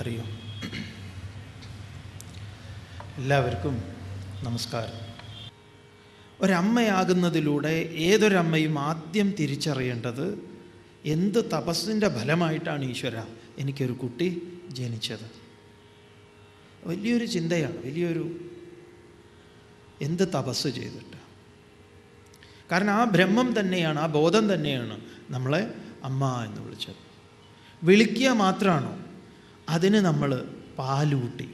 അറിയും. എല്ലാവർക്കും നമസ്കാരം. ഒരമ്മയാകുന്നതിലൂടെ ഏതൊരമ്മയും ആദ്യം തിരിച്ചറിയേണ്ടത് എന്ത് തപസ്സിന്റെ ഫലമായിട്ടാണ് ഈശ്വര എനിക്കൊരു കുട്ടി ജനിച്ചത്? വലിയൊരു ചിന്തയാണ് വലിയൊരു എന്ത് തപസ് ചെയ്തിട്ട്? കാരണം ആ ബ്രഹ്മം തന്നെയാണ് ആ ബോധം തന്നെയാണ് നമ്മളെ അമ്മ എന്ന് വിളിച്ചത്. വിളിക്കുക മാത്രമാണോ അതിന് നമ്മൾ പാലൂട്ടി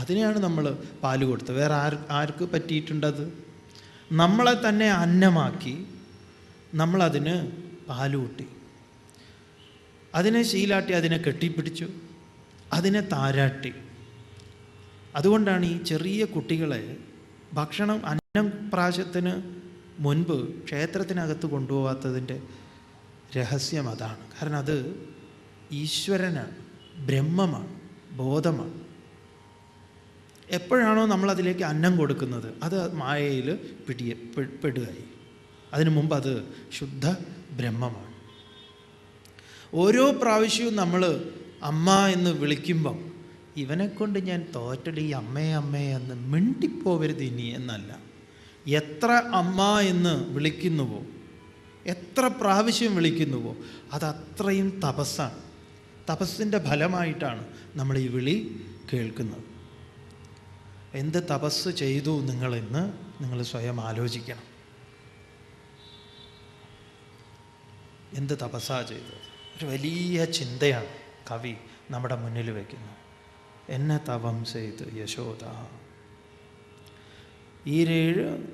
അതിനെയാണ് നമ്മൾ പാൽ കൊടുത്തത്. വേറെ ആർ ആർക്ക് പറ്റിയിട്ടുണ്ടത്? നമ്മളെ തന്നെ അന്നമാക്കി നമ്മളതിന് പാലൂട്ടി അതിനെ ശീലാട്ടി അതിനെ കെട്ടിപ്പിടിച്ചു. അതിനെ താരാട്ടി. അതുകൊണ്ടാണ് ഈ ചെറിയ കുട്ടികളെ ഭക്ഷണം അന്നം പ്രാശത്തിന് മുൻപ് ക്ഷേത്രത്തിനകത്ത് കൊണ്ടുപോകാത്തതിന്റെ രഹസ്യം അതാണ്. കാരണം അത് ഈശ്വരനാണ്. ബ്രഹ്മമാണ് ബോധമാണ്. എപ്പോഴാണോ നമ്മൾ അതിലേക്ക് അന്നം കൊടുക്കുന്നത് അത് മായയിൽ പിടിയ പെടുകയായി. അതിനു മുമ്പ് അത് ശുദ്ധ ബ്രഹ്മമാണ്. ഓരോ പ്രാവശ്യവും നമ്മൾ അമ്മ എന്ന് വിളിക്കുമ്പം ഇവനെക്കൊണ്ട് ഞാൻ തോറ്റടി അമ്മേ അമ്മേ എന്ന് മിണ്ടിപ്പോവരുത് ഇനി എന്നല്ല. എത്ര അമ്മ എന്ന് വിളിക്കുന്നുവോ എത്ര പ്രാവശ്യം വിളിക്കുന്നുവോ അതത്രയും തപസ്സാണ്. തപസ്സിന്റെ ഫലമായിട്ടാണ് നമ്മൾ ഈ വിളി കേൾക്കുന്നത്. എന്ത് തപസ് ചെയ്തു നിങ്ങളെന്ന് നിങ്ങൾ സ്വയം ആലോചിക്കണം. എന്ത് തപസ്സാ ചെയ്തത്? ഒരു വലിയ ചിന്തയാണ് കവി നമ്മുടെ മുന്നിൽ വയ്ക്കുന്നത് എന്നെ തപം ചെയ്ത് യശോദ. ഈരേഴ്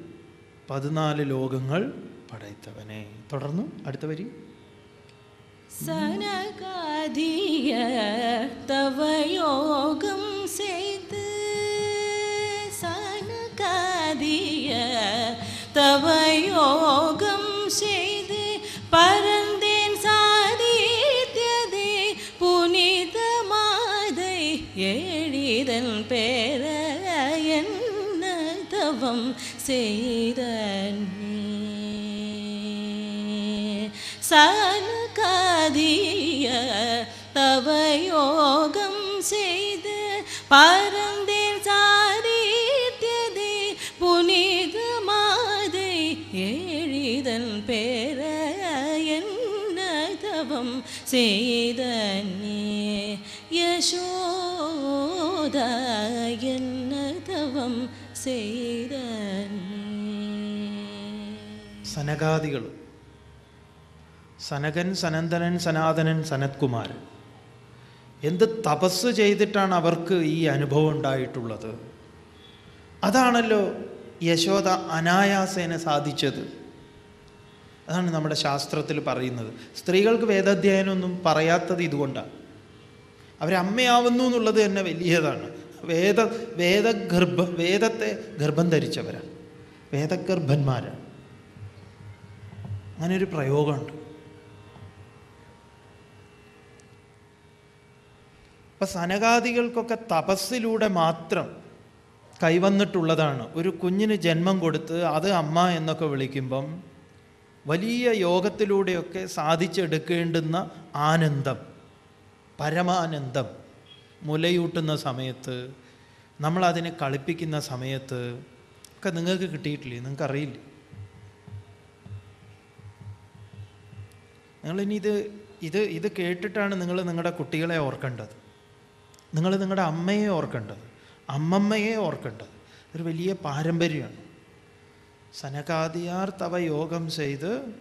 പതിനാല് ലോകങ്ങൾ പടയത്തവനെ. തുടർന്നു അടുത്ത വരി. சனகாதிய தவயோகம் செய்து சனகாதிய தவயோகம் செய்து பரந்தேன் சாதித்ததே புனித மாதை ஏழிதன் பேர என்ன தவம் செய் யசோத என்ன தவம் செய்த நீ സനകാദികൾ സനകൻ സനന്ദനൻ സനാതനൻ സനത്കുമാരൻ എന്ത് തപസ് ചെയ്തിട്ടാണ് അവർക്ക് ഈ അനുഭവം ഉണ്ടായിട്ടുള്ളത് അതാണല്ലോ യശോദ അനായാസേന സാധിച്ചത് അതാണ് നമ്മുടെ ശാസ്ത്രത്തിൽ പറയുന്നത് സ്ത്രീകൾക്ക് വേദാധ്യയനമൊന്നും പറയാത്തത് ഇതുകൊണ്ടാണ് അവരമ്മയാവുന്നു എന്നുള്ളത് തന്നെ വലിയതാണ്. വേദ വേദഗർഭ വേദത്തെ ഗർഭം ധരിച്ചവരാണ് വേദഗർഭന്മാരാണ് അങ്ങനെ ഒരു പ്രയോഗമുണ്ട്. അപ്പം സനകാദികൾക്കൊക്കെ തപസ്സിലൂടെ മാത്രം കൈവന്നിട്ടുള്ളതാണ്. ഒരു കുഞ്ഞിന് ജന്മം കൊടുത്ത് അത് അമ്മ എന്നൊക്കെ വിളിക്കുമ്പം വലിയ യോഗത്തിലൂടെയൊക്കെ സാധിച്ചെടുക്കേണ്ടുന്ന ആനന്ദം. പരമാനന്ദം മുലയൂട്ടുന്ന സമയത്ത് നമ്മളതിനെ കളിപ്പിക്കുന്ന സമയത്ത് ഒക്കെ നിങ്ങൾക്ക് കിട്ടിയിട്ടില്ലേ? നിങ്ങൾക്ക് അറിയില്ലേ നിങ്ങളിനി ഇത് ഇത് ഇത് കേട്ടിട്ടാണ് നിങ്ങൾ നിങ്ങളുടെ കുട്ടികളെ ഓർക്കേണ്ടത്. നിങ്ങൾ നിങ്ങളുടെ അമ്മയെ ഓർക്കേണ്ടത്. അമ്മമ്മയെ ഓർക്കേണ്ടത്. ഒരു വലിയ പാരമ്പര്യമാണ്. സനകാദിയാർ തവ യോഗം ചെയ്ത്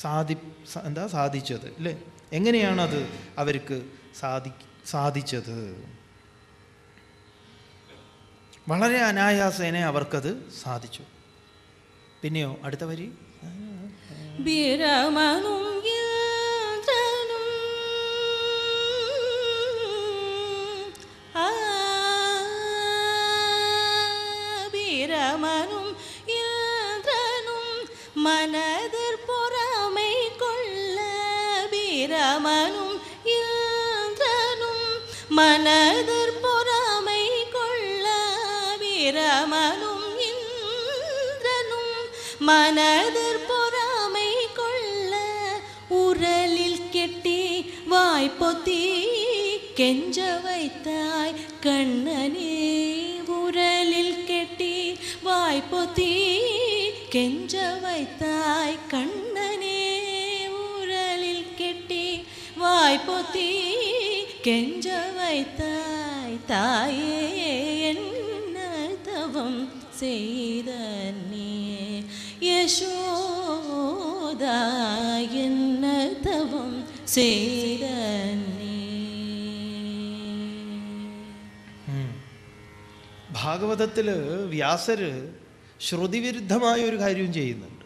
സാധി എന്താ സാധിച്ചത് അല്ലേ? എങ്ങനെയാണത് അവർക്ക് സാധി സാധിച്ചത്. വളരെ അനായാസേനെ അവർക്കത് സാധിച്ചു. പിന്നെയോ അടുത്ത വരി? ബിരമനും മനതിർ പുറമേ കൊള്ള ബിരമനും மனதிற் பொறாமை கொள்ள பிரமனும் இந்திரனும் மனதிற் பொறாமை கொள்ள உரலில் கெட்டி வாய்ப்பொத்தி கெஞ்ச வைத்தாய் கண்ணனே. உரலில் கெட்டி வாய்ப்பொத்தி கெஞ்ச வைத்தாய் கண்ணனே. உரலில் கெட்டி வாய்ப்பொத்தி கெஞ்ச தாயே என்ன தவம் செய்த நீ யசோதா என்ன தவம் செய்த நீ ഉം. ഭാഗവതത്തില് വ്യാസര് ശ്രുതിവിരുദ്ധമായ ഒരു കാര്യവും ചെയ്യുന്നുണ്ട്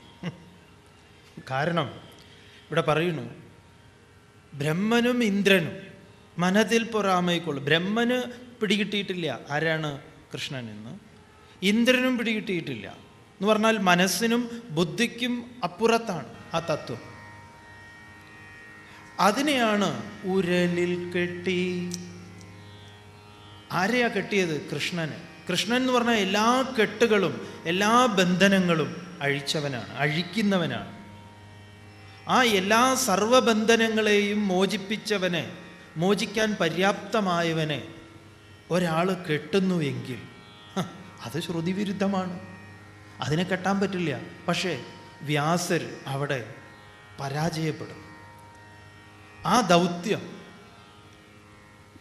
കാരണം ഇവിടെ പറയുന്നു ബ്രഹ്മനും ഇന്ദ്രനും മനതിൽ പൊറാമയ്ക്കുള്ളു ബ്രഹ്മന് പിടികിട്ടിയിട്ടില്ല. ആരാണ് കൃഷ്ണൻ എന്ന്? ഇന്ദ്രനും പിടികിട്ടിയിട്ടില്ല. എന്ന് പറഞ്ഞാൽ മനസ്സിനും ബുദ്ധിക്കും അപ്പുറത്താണ് ആ തത്വം. അതിനെയാണ് ഉരലിൽ കെട്ടി. ആരെയാ കെട്ടിയത്? കൃഷ്ണന്. കൃഷ്ണൻ എന്ന് പറഞ്ഞാൽ എല്ലാ കെട്ടുകളും എല്ലാ ബന്ധനങ്ങളും അഴിച്ചവനാണ് അഴിക്കുന്നവനാണ്. ആ എല്ലാ സർവബന്ധനങ്ങളെയും മോചിപ്പിച്ചവനെ മോചിക്കാൻ പര്യാപ്തമായവനെ ഒരാൾ കെട്ടുന്നുവെങ്കിൽ അത് ശ്രുതിവിരുദ്ധമാണ്. അതിനെ കെട്ടാൻ പറ്റില്ല. പക്ഷേ വ്യാസർ അവിടെ പരാജയപ്പെടും ആ ദൗത്യം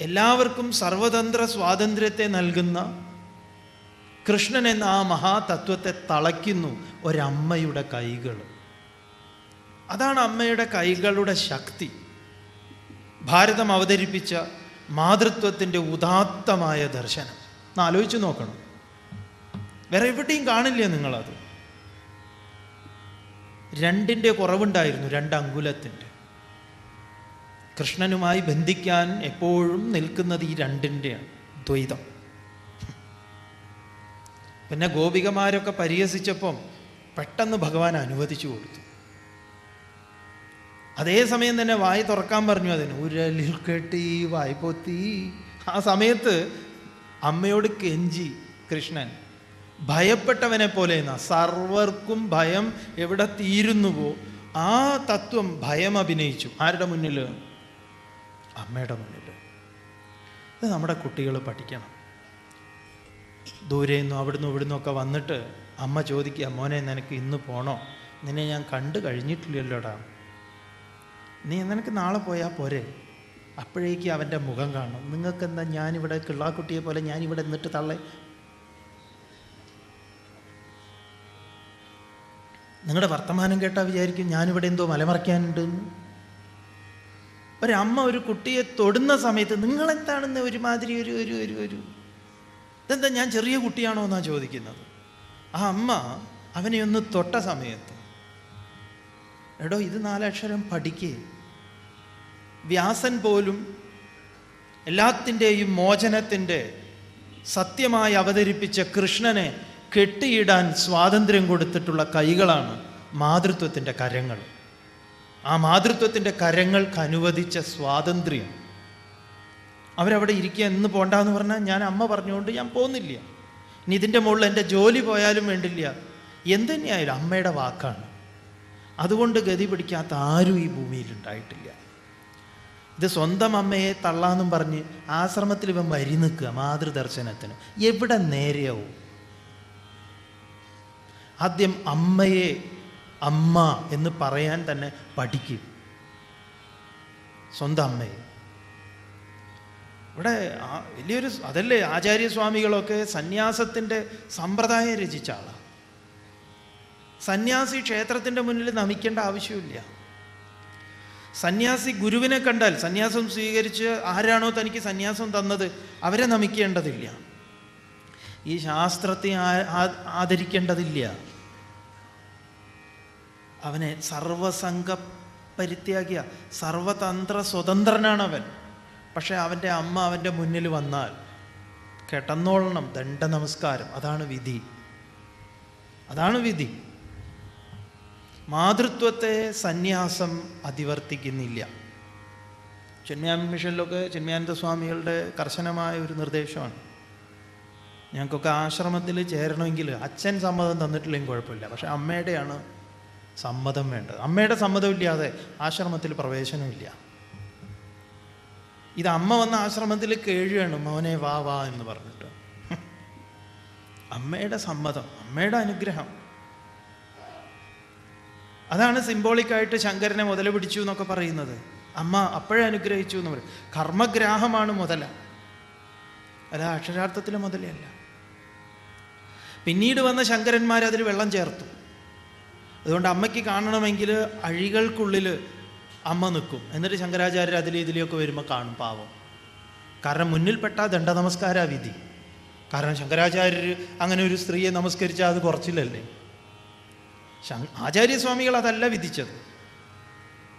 എല്ലാവർക്കും സർവതന്ത്ര സ്വാതന്ത്ര്യത്തെ നൽകുന്ന കൃഷ്ണൻ എന്ന ആ മഹാതത്വത്തെ തളയ്ക്കുന്നു ഒരമ്മയുടെ കൈകൾ അതാണ് അമ്മയുടെ കൈകളുടെ ശക്തി. ഭാരതം അവതരിപ്പിച്ച മാതൃത്വത്തിന്റെ ഉദാത്തമായ ദർശനം. ഒന്ന് ആലോചിച്ച് നോക്കണം. വേറെ എവിടെയും കാണില്ല നിങ്ങളത്. രണ്ടിന്റെ കുറവുണ്ടായിരുന്നു രണ്ട് അങ്കുലത്തിന്റെ കൃഷ്ണനുമായി ബന്ധിക്കാൻ എപ്പോഴും നിൽക്കുന്നത് ഈ രണ്ടിന്റെയാണ് ദ്വൈതം. പിന്നെ ഗോപികമാരൊക്കെ പരിഹസിച്ചപ്പം പെട്ടെന്ന് ഭഗവാൻ അനുവദിച്ചു കൊടുത്തു. അതേസമയം തന്നെ വായി തുറക്കാൻ പറഞ്ഞു അതിന് ഉരലിൽ കെട്ടി വായി പൊത്തി. ആ സമയത്ത് അമ്മയോട് കെഞ്ചി കൃഷ്ണൻ ഭയപ്പെട്ടവനെ പോലെ എന്നാ സർവർക്കും ഭയം എവിടെ തീരുന്നുവോ ആ തത്വം ഭയം അഭിനയിച്ചു. ആരുടെ മുന്നിൽ അമ്മയുടെ മുന്നിൽ ഇത് നമ്മുടെ കുട്ടികൾ പഠിക്കണം. ദൂരെ നിന്നും അവിടുന്ന് ഇവിടുന്നും ഒക്കെ വന്നിട്ട് അമ്മ ചോദിക്കുക മോനെ നിനക്ക് ഇന്ന് പോണോ? നിന്നെ ഞാൻ കണ്ടു കഴിഞ്ഞിട്ടില്ലല്ലോടാ. നീ നിനക്ക് നാളെ പോയാൽ പോരെ. അപ്പോഴേക്കും അവന്റെ മുഖം കാണും. നിങ്ങൾക്കെന്താ ഞാനിവിടെ കിള്ളാക്കുട്ടിയെ പോലെ ഞാനിവിടെ നിന്നിട്ട് തള്ളേ? നിങ്ങളുടെ വർത്തമാനം കേട്ടാൽ വിചാരിക്കും ഞാനിവിടെ എന്തോ മലമറയ്ക്കാനുണ്ട്. ഒരമ്മ ഒരു കുട്ടിയെ തൊടുന്ന സമയത്ത് നിങ്ങളെന്താണെന്ന് ഒരുമാതിരി ഒരു ഒരു ഒരു ഒരു ഇതെന്താ ഞാൻ ചെറിയ കുട്ടിയാണോ എന്നാണ് ചോദിക്കുന്നത്? ആ അമ്മ അവനെ ഒന്ന് തൊട്ട സമയത്ത് എടോ ഇത് നാലക്ഷരം പഠിക്കേ. വ്യാസൻ പോലും എല്ലാത്തിന്റെയും മോചനത്തിന്റെ സത്യമായി അവതരിപ്പിച്ച കൃഷ്ണനെ കെട്ടിയിടാൻ സ്വാതന്ത്ര്യം കൊടുത്തിട്ടുള്ള കൈകളാണ് മാതൃത്വത്തിന്റെ കരങ്ങൾ. ആ മാതൃത്വത്തിന്റെ കരങ്ങൾക്ക് അനുവദിച്ച സ്വാതന്ത്ര്യം. അവരവിടെ ഇരിക്കുക എന്ന് പോണ്ടെന്ന് പറഞ്ഞാൽ ഞാൻ അമ്മ പറഞ്ഞുകൊണ്ട് ഞാൻ പോകുന്നില്ല ഇനി ഇതിന്റെ മുകളിൽ എന്റെ ജോലി പോയാലും വേണ്ടില്ല. എന്തുതന്നെയായാലും അമ്മയുടെ വാക്കാണ്. അതുകൊണ്ട് ഗതി പിടിക്കാത്ത ആരും ഈ ഭൂമിയിൽ ഉണ്ടായിട്ടില്ല. ഇത് സ്വന്തം അമ്മയെ തള്ളാന്നും പറഞ്ഞ് ആശ്രമത്തിൽ ഇവൻ വരി നിൽക്കുക മാതൃദർശനത്തിന്. എവിടെ നേരെയാവും? ആദ്യം അമ്മയെ അമ്മ എന്ന് പറയാൻ തന്നെ പഠിക്കും. സ്വന്തം അമ്മയെ. ഇവിടെ വലിയൊരു അതല്ലേ ആചാര്യസ്വാമികളൊക്കെ സന്യാസത്തിന്റെ സമ്പ്രദായം രചിച്ച ആളാണ് സന്യാസി ക്ഷേത്രത്തിന്റെ മുന്നിൽ നമിക്കേണ്ട ആവശ്യമില്ല. സന്യാസി ഗുരുവിനെ കണ്ടാൽ സന്യാസം സ്വീകരിച്ച് ആരാണോ തനിക്ക് സന്യാസം തന്നത് അവരെ നമിക്കേണ്ടതില്ല. ഈ ശാസ്ത്രത്തെ ആദരിക്കേണ്ടതില്ല. അവനെ സർവസംഘ പരിത്യാഗിയ. സർവതന്ത്ര സ്വതന്ത്രനാണ് അവൻ പക്ഷെ അവന്റെ അമ്മ അവന്റെ മുന്നിൽ വന്നാൽ കെട്ടന്നോളണം ദണ്ഡ നമസ്കാരം അതാണ് വിധി. അതാണ് വിധി. മാതൃത്വത്തെ സന്യാസം അതിവർത്തിക്കുന്നില്ല ചെന്മയാനന്ദ മിഷനിലൊക്കെ ചെന്മയാനന്ദ സ്വാമികളുടെ കർശനമായ ഒരു നിർദ്ദേശമാണ്. ഞങ്ങൾക്കൊക്കെ ആശ്രമത്തിൽ ചേരണമെങ്കിൽ അച്ഛൻ സമ്മതം തന്നിട്ടില്ലെങ്കിൽ കുഴപ്പമില്ല. പക്ഷെ അമ്മയുടെയാണ് സമ്മതം വേണ്ടത്. അമ്മയുടെ സമ്മതമില്ലാതെ ആശ്രമത്തിൽ പ്രവേശനമില്ല. ഇത് അമ്മ വന്ന ആശ്രമത്തിൽ കേഴുകയാണ്. മോനെ വാ വാ എന്ന് പറഞ്ഞിട്ട്. അമ്മയുടെ സമ്മതം അമ്മയുടെ അനുഗ്രഹം. അതാണ് സിംബോളിക്കായിട്ട് ശങ്കരനെ മുതല പിടിച്ചു എന്നൊക്കെ പറയുന്നത്. അമ്മ അപ്പോഴേ അനുഗ്രഹിച്ചു എന്ന് പറയും. കർമ്മഗ്രാഹമാണ് മുതല. അല്ല അക്ഷരാർത്ഥത്തിലെ മുതലയല്ല പിന്നീട് വന്ന ശങ്കരന്മാർ അതിൽ വെള്ളം ചേർത്തു. അതുകൊണ്ട് അമ്മയ്ക്ക് കാണണമെങ്കിൽ അഴികൾക്കുള്ളിൽ അമ്മ നിൽക്കും. എന്നിട്ട് ശങ്കരാചാര്യർ അതിൽ ഇതിലെയൊക്കെ വരുമ്പോൾ കാണും പാവം. കാരണം മുന്നിൽപ്പെട്ട ദണ്ഡ നമസ്കാര വിധി. കാരണം ശങ്കരാചാര്യർ അങ്ങനെ ഒരു സ്ത്രീയെ നമസ്കരിച്ചാൽ അത് കുറച്ചില്ലല്ലേ? ആചാര്യസ്വാമികൾ അതല്ല വിധിച്ചത്.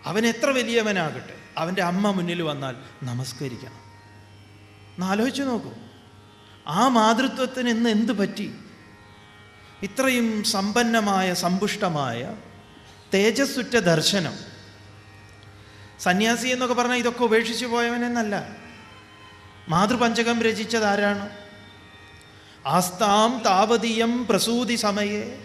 അവൻ എത്ര വലിയവനാകട്ടെ അവന്റെ അമ്മ മുന്നിൽ വന്നാൽ നമസ്കരിക്കണം. എന്നാലോചിച്ച് നോക്കൂ. ആ മാതൃത്വത്തിന് ഇന്ന് എന്ത് പറ്റി? ഇത്രയും സമ്പന്നമായ സമ്പുഷ്ടമായ തേജസ്സുറ്റ ദർശനം. സന്യാസി എന്നൊക്കെ പറഞ്ഞാൽ ഇതൊക്കെ ഉപേക്ഷിച്ചു പോയവനെന്നല്ല മാതൃപഞ്ചകം രചിച്ചത് ആരാണ്? ആസ്താം താവതീയം പ്രസൂതി സമയെ.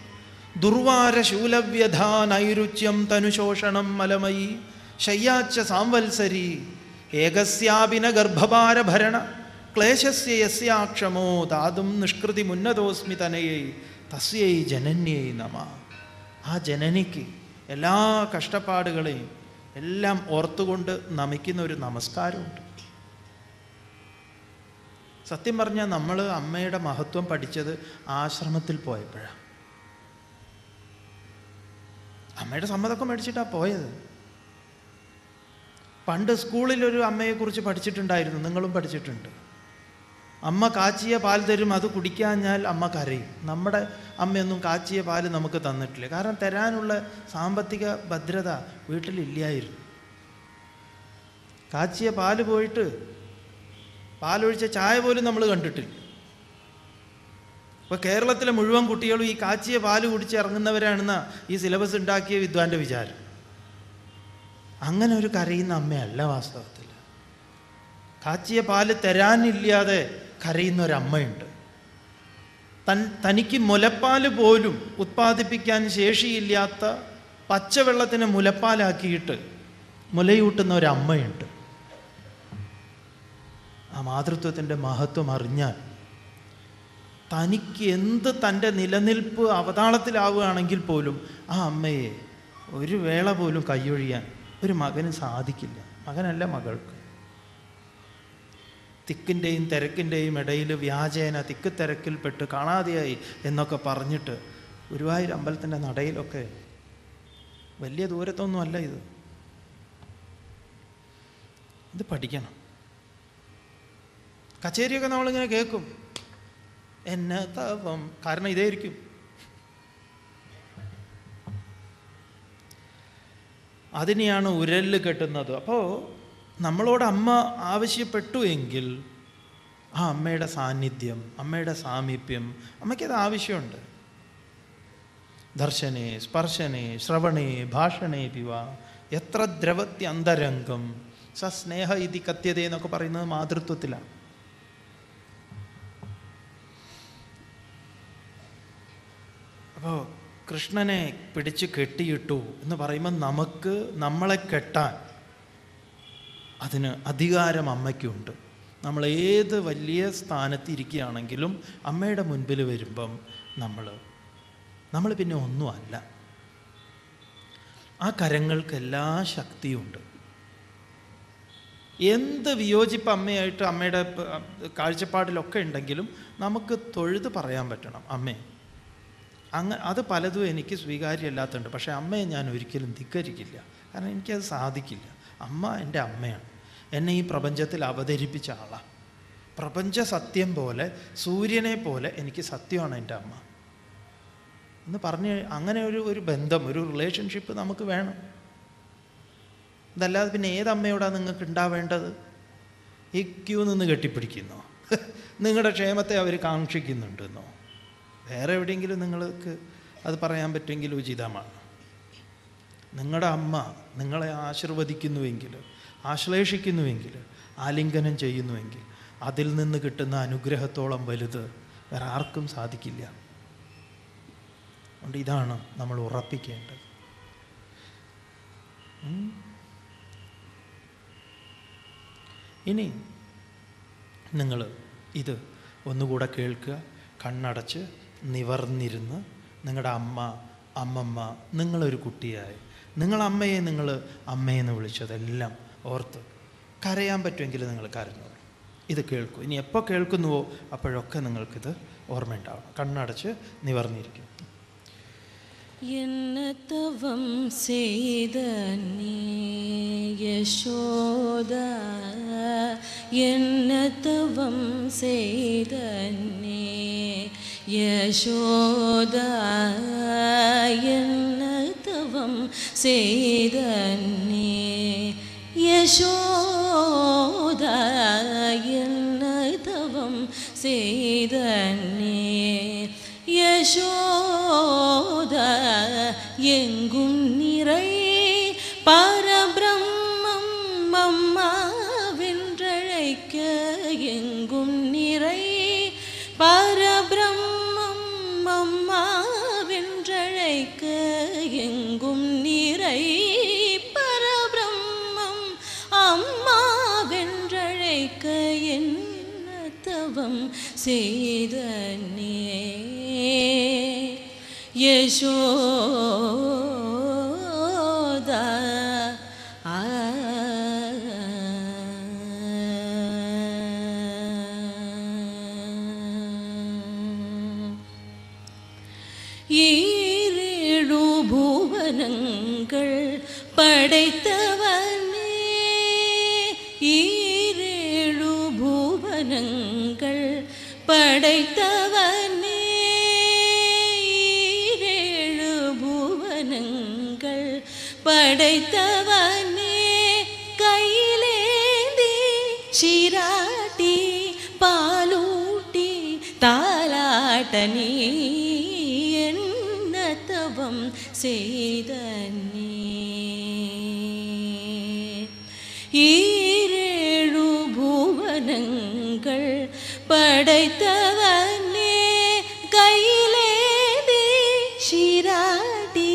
ദുർവാരശൂലവ്യധാ നൈരുച്യം തനുശോഷണം മലമയി. ശയ്യാച്ച സാംവത്സരി. ഏകസ്യാപിന ഗർഭഭാരഭരണ ക്ലേശസ്യ യസ്യാക്ഷമോ താതും നിഷ്കൃതി മുന്നതോസ്മി തനയൈ. തസ്യൈ ജനന്യൈ നമ. ആ ജനനിക്ക് എല്ലാ കഷ്ടപ്പാടുകളെയും എല്ലാം ഓർത്തുകൊണ്ട് നമിക്കുന്ന ഒരു നമസ്കാരമുണ്ട്. സത്യം പറഞ്ഞാൽ നമ്മൾ അമ്മയുടെ മഹത്വം പഠിച്ചത് ആശ്രമത്തിൽ പോയപ്പോഴാണ് അമ്മയുടെ സമ്മതമൊക്കെ മേടിച്ചിട്ടാണ് പോയത്. പണ്ട് സ്കൂളിലൊരു അമ്മയെക്കുറിച്ച് പഠിച്ചിട്ടുണ്ടായിരുന്നു. നിങ്ങളും പഠിച്ചിട്ടുണ്ട്. അമ്മ കാച്ചിയ പാൽ തരും അത് കുടിക്കാഞ്ഞാൽ അമ്മ കരയും. നമ്മുടെ അമ്മയൊന്നും കാച്ചിയ പാൽ നമുക്ക് തന്നിട്ടില്ല. കാരണം തരാനുള്ള സാമ്പത്തിക ഭദ്രത വീട്ടിലില്ലായിരുന്നു. കാച്ചിയ പാൽ പോയിട്ട് പാലൊഴിച്ച ചായ പോലും നമ്മൾ കണ്ടിട്ടില്ല. ഇപ്പോൾ കേരളത്തിലെ മുഴുവൻ കുട്ടികളും ഈ കാച്ചിയ പാൽ കുടിച്ച് ഇറങ്ങുന്നവരാണെന്ന ഈ സിലബസ് ഉണ്ടാക്കിയ വിദ്വാന്റെ വിചാരം. അങ്ങനെ ഒരു കരയുന്ന അമ്മയല്ല വാസ്തവത്തിൽ. കാച്ചിയ പാൽ തരാനില്ലാതെ കരയുന്ന ഒരമ്മയുണ്ട് തൻ തനിക്ക് മുലപ്പാൽ പോലും ഉത്പാദിപ്പിക്കാൻ ശേഷിയില്ലാത്ത പച്ചവെള്ളത്തിന് മുലപ്പാലാക്കിയിട്ട് മുലയൂട്ടുന്ന ഒരമ്മയുണ്ട് ആ മാതൃത്വത്തിന്റെ മഹത്വം അറിഞ്ഞാൽ തനിക്ക് എന്ത് തന്റെ നിലനിൽപ്പ് അവതാളത്തിലാവുകയാണെങ്കിൽ പോലും ആ അമ്മയെ ഒരു വേള പോലും കൈയൊഴിയാൻ ഒരു മകന് സാധിക്കില്ല. മകനല്ല മകൾക്ക്. തിക്കിന്റെയും തിരക്കിന്റെയും ഇടയിൽ വ്യാജേന തിക്ക് തിരക്കിൽപ്പെട്ട് കാണാതെയായി എന്നൊക്കെ പറഞ്ഞിട്ട് ഗുരുവായൂർ അമ്പലത്തിന്റെ നടയിലൊക്കെ വലിയ ദൂരത്തൊന്നും അല്ല ഇത്. ഇത് പഠിക്കണം. കച്ചേരിയൊക്കെ നമ്മളിങ്ങനെ കേൾക്കും. എന്നെ തവം. കാരണം ഇതായിരിക്കും. അതിനെയാണ് ഉരൽ കെട്ടുന്നത്. അപ്പോൾ നമ്മളോട് അമ്മ ആവശ്യപ്പെട്ടു എങ്കിൽ ആ അമ്മയുടെ സാന്നിധ്യം അമ്മയുടെ സാമീപ്യം അമ്മയ്ക്കത് ആവശ്യമുണ്ട്. ദർശനേ സ്പർശനേ ശ്രവണേ ഭാഷണേ പിവ. എത്ര ദ്രവത്യന്തരംഗം സസ്നേഹ ഇതി കത്യത എന്നൊക്കെ പറയുന്നത് മാതൃത്വത്തിലാണ്. അപ്പോൾ കൃഷ്ണനെ പിടിച്ച് കെട്ടിയിട്ടു എന്ന് പറയുമ്പോൾ നമുക്ക് നമ്മളെ കെട്ടാൻ അതിന് അധികാരം അമ്മയ്ക്കുണ്ട്. നമ്മൾ ഏത് വലിയ സ്ഥാനത്ത് ഇരിക്കുകയാണെങ്കിലും അമ്മയുടെ മുൻപിൽ വരുമ്പം നമ്മൾ നമ്മൾ പിന്നെ ഒന്നുമല്ല ആ കരങ്ങൾക്ക് എല്ലാ ശക്തിയുണ്ട്. എന്ത് വിയോജിപ്പ് അമ്മയായിട്ട് അമ്മയുടെ കാഴ്ചപ്പാടിലൊക്കെ ഉണ്ടെങ്കിലും നമുക്ക് തൊഴുത് പറയാൻ പറ്റണം. അമ്മേ അങ്ങ അത് പലതും എനിക്ക് സ്വീകാര്യമല്ലാത്തുണ്ട് പക്ഷേ അമ്മയെ ഞാൻ ഒരിക്കലും ധിക്കരിക്കില്ല. കാരണം എനിക്കത് സാധിക്കില്ല. അമ്മ എന്റെ അമ്മയാണ്. എന്നെ ഈ പ്രപഞ്ചത്തിൽ അവതരിപ്പിച്ച ആളാണ് പ്രപഞ്ച സത്യം പോലെ സൂര്യനെ പോലെ എനിക്ക് സത്യമാണ് എന്റെ അമ്മ. എന്ന് പറഞ്ഞ് അങ്ങനെ ഒരു ഒരു ബന്ധം ഒരു റിലേഷൻഷിപ്പ് നമുക്ക് വേണം. ഇതല്ലാതെ പിന്നെ ഏതമ്മയോടാണ് നിങ്ങൾക്ക് ഉണ്ടാവേണ്ടത്? ഈ ക്യൂ നിന്ന് കെട്ടിപ്പിടിക്കുന്നോ? നിങ്ങളുടെ ക്ഷേമത്തെ അവർ കാക്ഷിക്കുന്നുണ്ടെന്നോ? വേറെ എവിടെയെങ്കിലും നിങ്ങൾക്ക് അത് പറയാൻ പറ്റുമെങ്കിൽ ഉചിതമാണ്. നിങ്ങളുടെ അമ്മ നിങ്ങളെ ആശീർവദിക്കുന്നുവെങ്കിൽ ആശ്ലേഷിക്കുന്നുവെങ്കിൽ ആലിംഗനം ചെയ്യുന്നുവെങ്കിൽ അതിൽ നിന്ന് കിട്ടുന്ന അനുഗ്രഹത്തോളം വലുത് വേറെ ആർക്കും സാധിക്കില്ല. അതുകൊണ്ട് ഇതാണ് നമ്മൾ ഉറപ്പിക്കേണ്ടത്. ഇനി നിങ്ങൾ ഇത് ഒന്നുകൂടെ കേൾക്കുക കണ്ണടച്ച് നിവർന്നിരുന്ന് നിങ്ങളുടെ അമ്മ അമ്മമ്മ നിങ്ങളൊരു കുട്ടിയായി. നിങ്ങളമ്മയെ നിങ്ങൾ അമ്മയെന്ന് വിളിച്ചതെല്ലാം ഓർത്ത് കരയാൻ പറ്റുമെങ്കിൽ നിങ്ങൾ കരഞ്ഞു. ഇത് കേൾക്കും. ഇനി എപ്പോൾ കേൾക്കുന്നുവോ അപ്പോഴൊക്കെ നിങ്ങൾക്കിത് ഓർമ്മയുണ്ടാവണം. കണ്ണടച്ച് നിവർന്നിരിക്കും. എന്നത്തവം ചെയ്ത യശോദ എന്നത്തവം ചെയ്ത யசோதவம் செய்தன்னே. யசோதவம் செய்தன்னே. யசோத எங்கும் செய்தனே யசோத. ஈரேழு பூவனங்கள் படைத்தவனே. ஈ படைத்தவனே. ஏழு புவனங்கள் படைத்தவனே. கையிலேந்தி சிராட்டி பாலூட்டி தாலாட்ட நீ என்ன தவம் പടൈത്തവനേ കയ്യിലേന്തി ശിരാട്ടി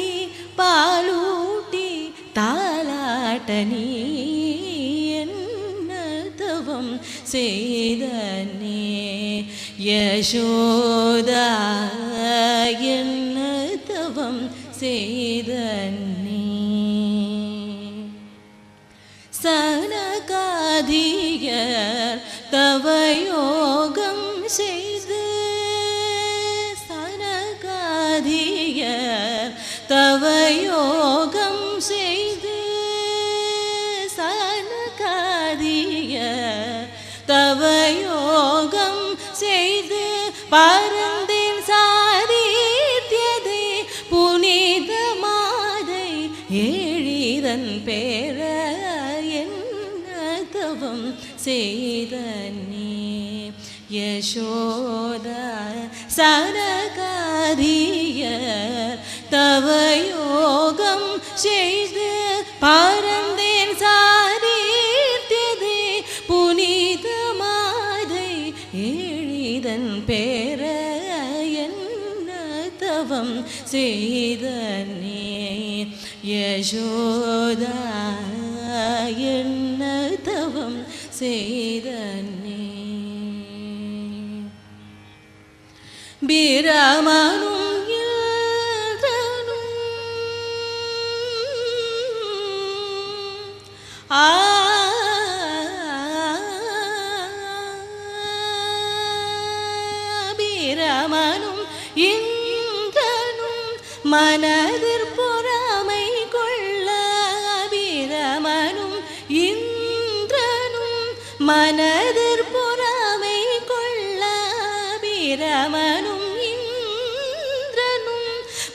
പാലൂട്ടി താലാട്ട നീ എന്നതവം ചെയ്ത നീ യശോദ എന്നതവം பிரயோகம் செய்து பருந்தின் சாதித்தியதை புனித மாதை ஏழிதன் பேர என்னதவம் செய்த நீ. யசோத சரகாரிய தவையோ യശോദായണ്ണതവം ചെയ്തന്നെ ബിരാമ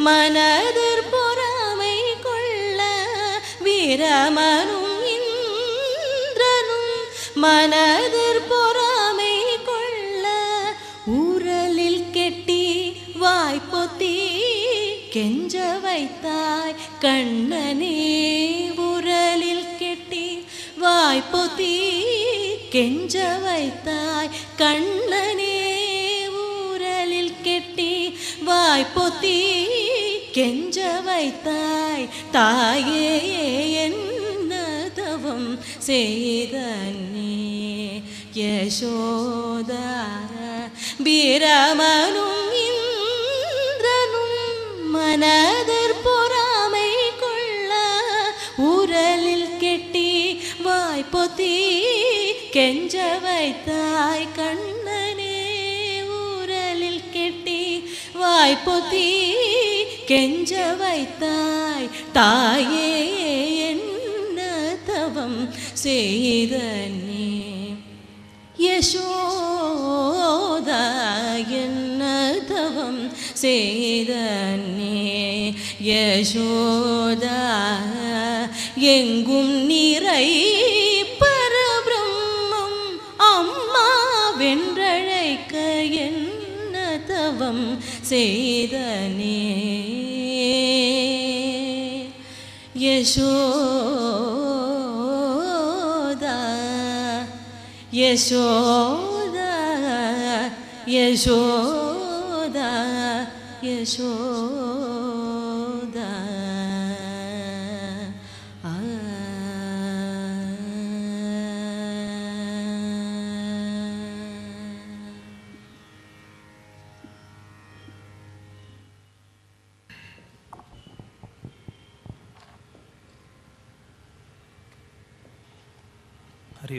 மனதிற் பொறாமை கொள்ள வீரமனும் இந்திரனும் மனதிற் பொறாமை கொள்ள ஊரலில் கெட்டி வாய்ப்பொத்தி கெஞ்ச வைத்தாய் கண்ணனே உரலில் கெட்டி வாய்ப்பொத்தி கெஞ்ச வைத்தாய் கண்ணனே ஊரலில் கெட்டி வாய்ப்பொத்தி கெஞ்ச வைத்தாய் தாயே என்ன தவம் செய்தன்னே யசோத பிரமனும் இந்திரனும் மனதர் பொறாமை கொள்ள உரலில் கெட்டி வாய்ப்பொத்தி கெஞ்ச வைத்தாய் கண்ணனே. உரலில் கெட்டி வாய்ப்பொத்தி கெஞ்ச வைத்தாய் தாயே என்ன தவம் செய்தனே. யசோத என்ன தவம் செய்தனே. யசோத எங்கும் நிறை பரபிரம்மம் அம்மா வென்றழைக்க என் தவம் செய்தனே யசோதா யசோதா யசோதா யசோதா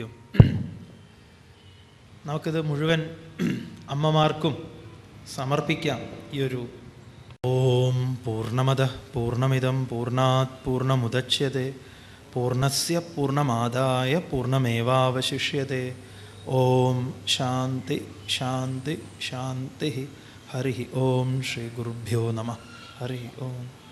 അറിയോ നമുക്കിത് മുഴുവൻ അമ്മമാർക്കും സമർപ്പിക്കാം. ഈ ഒരു ഓം പൂർണമത പൂർണമിതം പൂർണാത് പൂർണമുദച്യത്തെ പൂർണസ്യ പൂർണമാദായ പൂർണമേവാവശിഷ്യത്തെ ഓം ശാന്തി ശാന്തി ശാന്തി ഹരി ഓം ശ്രീ ഗുരുഭ്യോ നമ. ഹരി ഓം.